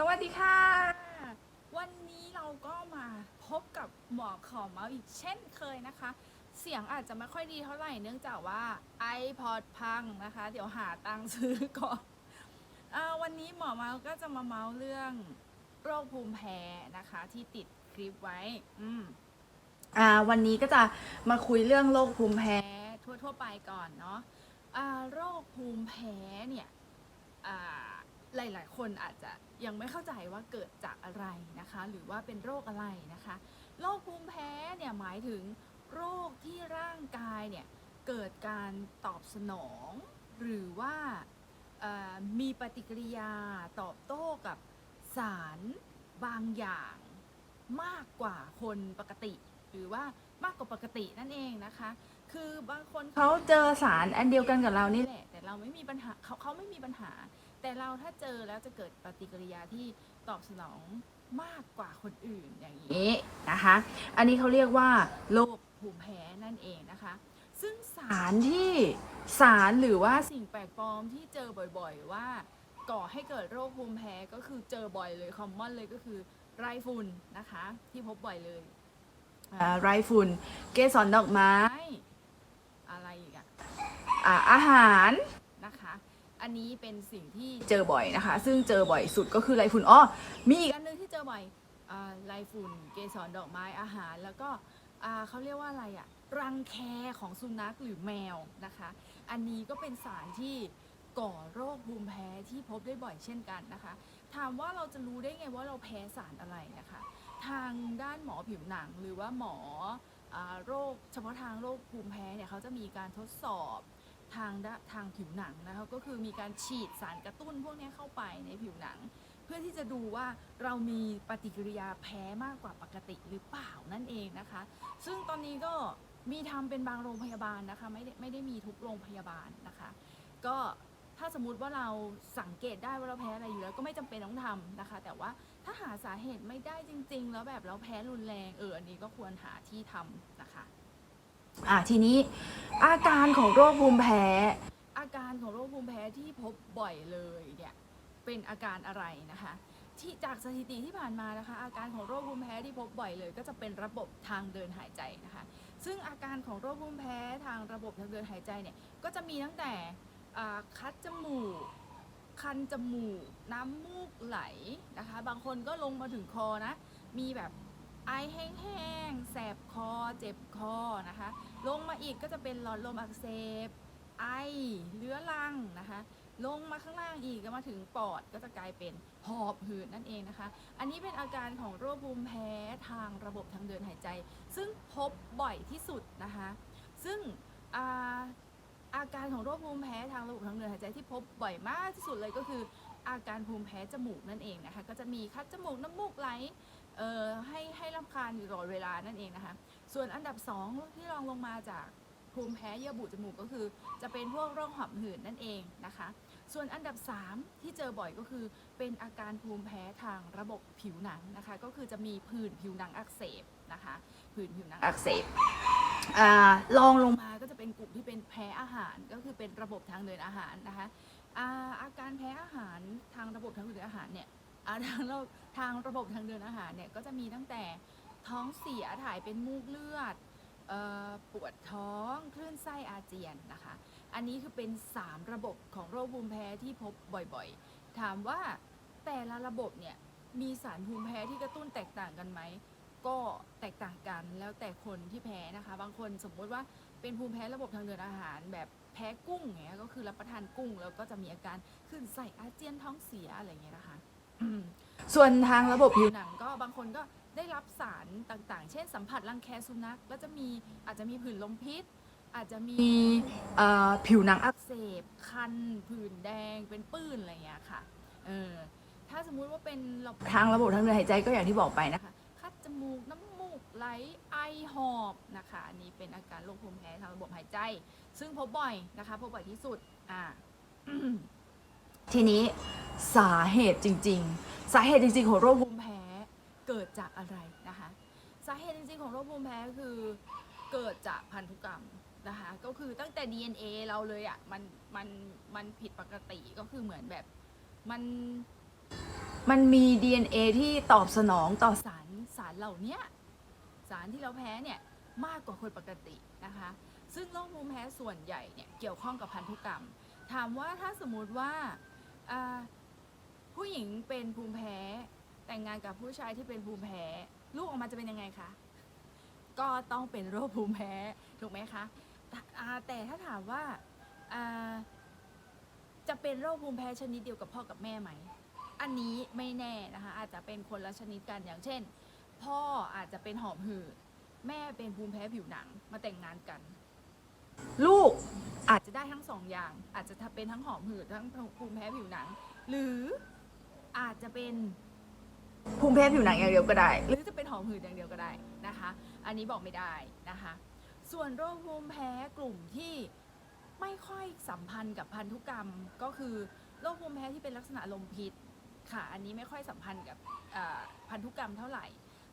สวัสดีค่ะ วันนี้เราก็มาพบกับหมอขอเมาส์อีกเช่นเคยนะคะ เสียงอาจจะไม่ค่อยดีเท่าไหร่เนื่องจากว่า iPod พังนะคะ เดี๋ยวหาตังค์ซื้อก่อนอวันนี้หมอเมาส์ก็จะมาเมาส์เรื่องโรคภูมิแพ้นะคะ ที่ติดคลิปไว้ อืมอ่าวันนี้ก็จะมาคุยเรื่องโรคภูมิแพ้ทั่วๆไปก่อนเนาะอ่าโรคภูมิแพ้เนี่ยอ่า ลาย ๆ คนอาจจะยังไม่เข้าใจว่าเกิดจากอะไรนะคะ หรือว่าเป็นโรคอะไรนะคะโรคภูมิแพ้เนี่ยหมายถึงโรคที่ร่างกายเนี่ยเกิดการตอบสนอง หรือว่าเอ่อมีปฏิกิริยาตอบโต้กับสารบางอย่างมากกว่าคนปกติ หรือว่ามากกว่าปกตินั่นเองนะคะ คือบางคนเขาเจอสารอันเดียวกันกับเรานี่แหละแต่เราไม่มีปัญหาเขาเขาไม่มีปัญหา แต่เราถ้าเจอแล้วจะเกิดปฏิกิริยาที่ตอบสนองมากกว่าคนอื่นอย่างนี้นะคะ อันนี้เขาเรียกว่าโรคภูมิแพ้นั่นเองนะคะ ซึ่งสารที่สารหรือว่าสิ่งแปลกปลอมที่เจอบ่อยๆ ว่าก่อให้เกิดโรคภูมิแพ้ก็คือเจอบ่อยเลยคอมมอนเลยก็คือไรฝุ่นนะคะที่พบบ่อยเลยอ่าไรฝุ่นเกสรดอกไม้อะไรอีกอะอ่าอาหารนะคะ อันนี้เป็นสิ่งที่เจอบ่อยนะคะ ซึ่งเจอบ่อยสุดก็คือไรฝุ่นอ๋อมีอีกอันหนึงที่เจอบ่อยอ่าไรฝุ่น เกสรดอกไม้อาหาร แล้วก็อ่าเขาเรียกว่าอะไรอะรังแคของสุนัขหรือแมวนะคะ อันนี้ก็เป็นสารที่ก่อโรคภูมิแพ้ที่พบได้บ่อยเช่นกันนะคะ ถามว่าเราจะรู้ได้ไงว่าเราแพ้สารอะไรนะคะ ทางด้านหมอผิวหนังหรือว่าหมออโรคเฉพาะทางโรคภูมิแพ้เนี่ยเขาจะมีการทดสอบ ด้านทางผิวหนังนะคะก็คือมีการฉีดสารกระตุ้นพวกนี้เข้าไปในผิวหนัง เพื่อที่จะดูว่าเรามีปฏิกิริยาแพ้มากกว่าปกติหรือเปล่านั่นเองนะคะ ซึ่งตอนนี้ก็มีทำเป็นบางโรงพยาบาลนะคะไม่ได้ไม่ได้มีทุกโรงพยาบาลนะคะ ก็ถ้าสมมติว่าเราสังเกตได้ว่าเราแพ้อะไรอยู่แล้วก็ไม่จำเป็นต้องทำนะคะ แต่ว่าถ้าหาสาเหตุไม่ได้จริง ๆ แล้วแบบเราแพ้รุนแรงเอออันนี้ก็ควรหาที่ทำนะคะ อะทีนี้อาการของโรคภูมิแพ้ อาการของโรคภูมิแพ้ที่พบบ่อยเลยเนี่ยเป็นอาการอะไรนะคะ ที่จากสถิติที่ผ่านมานะคะ อาการของโรคภูมิแพ้ที่พบบ่อยเลย ก็จะเป็นระบบทางเดินหายใจนะคะ ซึ่งอาการของโรคภูมิแพ้ทางระบบทางเดินหายใจเนี่ยก็จะมีตั้งแต่คัดจมูกคันจมูก น้ำมูกไหลนะคะ บางคนก็ลงมาถึงคอนะ มีแบบไอแห้งๆ แสบคอ เจ็บคอนะคะ ลงมาอีกก็จะเป็นหลอดลมอักเสบ ไอเรื้อรังนะคะ ลงมาข้างล่างอีกก็มาถึงปอดก็จะกลายเป็นหอบหืดนั่นเองนะคะ อันนี้เป็นอาการของโรคภูมิแพ้ทางระบบทางเดินหายใจ ซึ่งพบบ่อยที่สุดนะคะ ซึ่งอาอาการของโรคภูมิแพ้ทางระบบทางเดินหายใจที่พบบ่อยมากที่สุดเลยก็คือ อาการภูมิแพ้จมูกนั่นเองนะคะ ก็จะมีคัดจมูกน้ำมูกไหลเอ่อให้ให้รำคาญอยู่ตลอดเวลานั่นเองนะคะ ส่วนอันดับสองที่รองลงมาจากภูมิแพ้เยื่อบุจมูกก็คือ จะเป็นพวกโรคหอบหืดนั่นเองนะคะ ส่วนอันดับ 3 ที่เจอบ่อยก็คือ เป็นอาการภูมิแพ้ทางระบบผิวหนังนะคะ ก็คือจะมีผื่นผิวหนังอักเสบนะคะผื่นผิวหนังอักเสบลองลงมาก็จะเป็นกลุ่มที่เป็นแพ้อาหารก็คือเป็นระบบทางเดินอาหารนะคะอาอาการแพ้อาหารทางระบบทางเดินอาหารเนี่ยทางระบบทางเดินอาหารเนี่ยก็จะมีตั้งแต่ ท้องเสียถ่ายเป็นมูกเลือดออปวดท้องคลื่นไส้อาเจียนนะคะ อันนี้คือเป็น 3 ระบบของโรคภูมิแพ้ที่พบบ่อยๆ ถามว่าแต่ละระบบเนี่ยมีสารภูมิแพ้ที่กระตุ้นแตกต่างกันไหมก็แตกต่างกันแล้วแต่คนที่แพ้นะคะ บางคนสมมติว่าเป็นภูมิแพ้ระบบทางเดินอาหาร แบบแพ้กุ้งเงี้ยก็คือรับประทานกุ้งแล้วก็จะมีอาการคลื่นไส้อาเจียนท้องเสียอะไรอย่างเงี้ยนะคะ ส่วนทางระบบผิวหนังก็บางคนก็ได้รับสารต่างๆ เช่นสัมผัสรังแคสุนัขแล้วจะมีอาจจะมีผื่นลมพิษ อาจจะมีเอ่อผิวหนังอักเสบ คันผื่นแดงเป็นปื้นอะไรอย่างเงี้ยค่ะเออถ้าสมมุติว่าเป็นระบบทางระบบทางเดินหายใจก็อย่างที่บอกไปนะคะ คัดจมูก น้ำมูกไหลไอหอบนะคะอันนี้เป็นอาการโรคภูมิแพ้ทางระบบหายใจ ซึ่งพบบ่อยนะคะ พบบ่อยที่สุดอ่า ทีนี้สาเหตุจริง ๆ สาเหตุจริง ๆ ของโรคภูมิแพ้เกิดจากอะไรนะคะ สาเหตุจริง ๆ ของโรคภูมิแพ้คือเกิดจากพันธุกรรมนะคะก็คือตั้งแต่ DNA เราเลยอะ่ะมันมันมันผิดปกติก็คือเหมือนแบบมันมันมี DNA ที่ตอบสนองต่อสารสารเหล่านี้สารที่เราแพ้เนี่ยมากกว่าคนปกตินะคะ ซึ่งโรคภูมิแพ้ส่วนใหญ่เนี่ยเกี่ยวข้องกับพันธุกรรม ถามว่าถ้าสมมติว่า อ่าผู้หญิงเป็นภูมิแพ้ แต่งงานกับผู้ชายที่เป็นภูมิแพ้ ลูกออกมาจะเป็นยังไงคะ ก็ต้องเป็นโรคภูมิแพ้ถูกไหมคะแต่ถ้าถามว่าจะเป็นโรคภูมิแพ้ชนิดเดียวกับพ่อกับแม่ไหม อันนี้ไม่แน่นะคะ อาจจะเป็นคนละชนิดกันอย่างเช่น พ่ออาจจะเป็นหอบหืดแม่เป็นภูมิแพ้ผิวหนังมาแต่งงานกัน ลูกอาจจะได้ทั้งสองอย่าง อาจจะเป็นทั้งหอบหืดทั้งภูมิแพ้ผิวหนัง หรืออาจจะเป็นภูมิแพ้ผิวหนังอย่างเดียวก็ได้ หรือจะเป็นหอบหืดอย่างเดียวก็ได้นะคะ อันนี้บอกไม่ได้นะคะ ส่วนโรคภูมิแพ้กลุ่มที่ไม่ค่อยสัมพันธ์กับพันธุกรรมก็คือโรคภูมิแพ้ที่เป็นลักษณะลมพิษค่ะ อันนี้ไม่ค่อยสัมพันธ์กับพันธุกรรมเท่าไหร่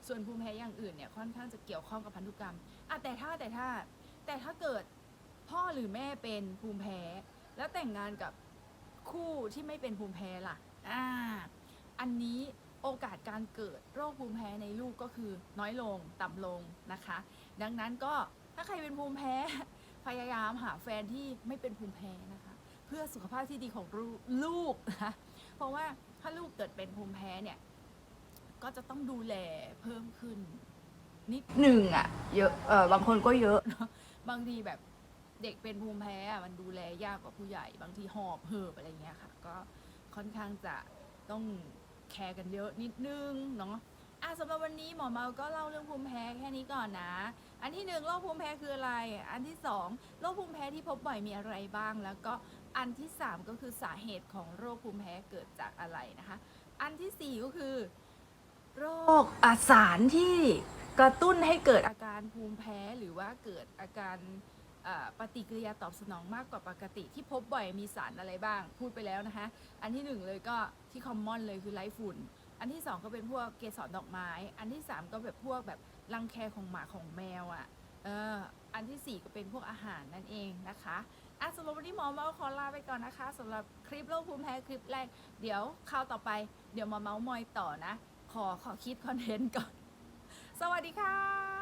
ส่วนภูมิแพ้อย่างอื่นเนี่ยค่อนข้างจะเกี่ยวข้องกับพันธุกรรมอะแต่ถ้าแต่ถ้าแต่ถ้าเกิด พ่อหรือแม่เป็นภูมิแพ้ แล้วแต่งงานกับคู่ที่ไม่เป็นภูมิแพ้ล่ะอ่าอันนี้โอกาสการเกิดโรคภูมิแพ้ในลูกก็คือน้อยลงต่ำลงนะคะ ดังนั้นก็ถ้าใครเป็นภูมิแพ้พยายามหาแฟนที่ไม่เป็นภูมิแพ้นะคะ เพื่อสุขภาพที่ดีของลูกลูกนะเพราะว่าถ้าลูกเกิดเป็นภูมิแพ้เนี่ยก็จะต้องดูแลเพิ่มขึ้น นิดหนึ่งอะเยอะเออบางคนก็เยอะเนอะบางทีแบบ เด็กเป็นภูมิแพ้มันดูแลยากกว่าผู้ใหญ่ บางทีหอบเหิบอะไรเงี้ยค่ะ ก็ค่อนข้างจะต้องแคร์กันเยอะนิดนึงเนาะอะสำหรับวันนี้หมอเมาก็เล่าเรื่องภูมิแพ้แค่นี้ก่อนนะ อันที่หนึ่งโรคภูมิแพ้คืออะไร อันที่สองโรคภูมิแพ้ที่พบบ่อยมีอะไรบ้าง แล้วก็อันที่สามก็คือสาเหตุของโรคภูมิแพ้เกิดจากอะไรนะคะ อันที่สี่ก็คือ โรคอาสารที่กระตุ้นให้เกิดอาการภูมิแพ้หรือว่าเกิดอาการ ปฏิกิริยาตอบสนองมากกว่าปกติ ที่พบบ่อยมีสารอะไรบ้าง พูดไปแล้วนะคะ อันที่หนึ่งเลยก็ที่คอมมอนเลยคือไร้ฝุ่น อันที่สองก็เป็นพวกเกสรดอกไม้ อันที่สามก็แบบพวกแบบรังแคของหมาของแมวอะ่ะเอออันที่สี่ก็เป็นพวกอาหารนั่นเองนะคะอะสำหรับวันนี้หมอเมาส์ขอลาไปก่อนนะคะสำหรับคลิปโรคภูมิแพ้คลิปแรก เดี๋ยวคราวต่อไปเดี๋ยวมาเมาส์มอยต่อนะ ขอขอคิดคอนเทนต์ก่อน สวัสดีค่ะ